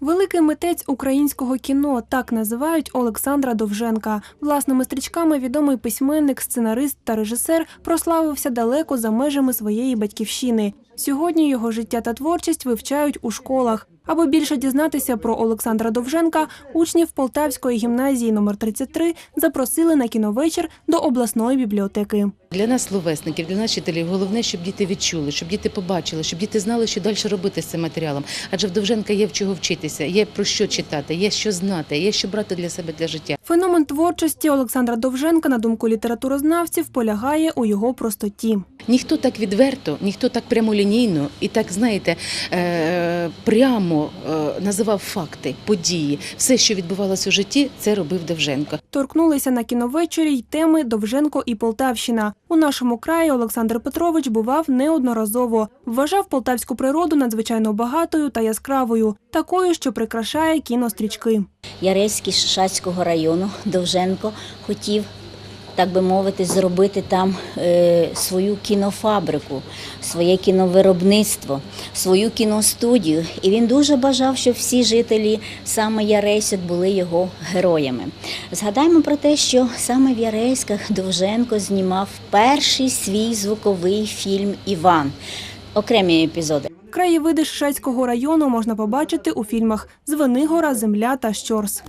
Великий митець українського кіно так називають Олександра Довженка. Власними стрічками відомий письменник, сценарист та режисер прославився далеко за межами своєї батьківщини. Сьогодні його життя та творчість вивчають у школах. Аби більше дізнатися про Олександра Довженка, учнів Полтавської гімназії номер 33 запросили на кіновечір до обласної бібліотеки. Для нас, словесників, для нас вчителів, головне, щоб діти відчули, щоб діти побачили, щоб діти знали, що далі робити з цим матеріалом. Адже в Довженка є в чого вчитися, є про що читати, є що знати, є що брати для себе для життя. Феномен творчості Олександра Довженка, на думку літературознавців, полягає у його простоті. Ніхто так відверто, ніхто так прямолінійно і так, знаєте, е, прямо е, називав факти, події. Все, що відбувалося у житті, це робив Довженко. Торкнулися на кіновечорі й теми Довженко і Полтавщина. У нашому краї Олександр Петрович бував неодноразово. Вважав полтавську природу надзвичайно багатою та яскравою, такою, що прикрашає кінострічки. Яреський Шишацького району Довженко хотів, так би мовити, зробити там е, свою кінофабрику, своє кіновиробництво, свою кіностудію. І він дуже бажав, щоб всі жителі саме Яреська були його героями. Згадаймо про те, що саме в Яреськах Довженко знімав перший свій звуковий фільм Іван. Окремі епізоди. Краєвиди Шишацького району можна побачити у фільмах Звенигора, Земля та Щорс.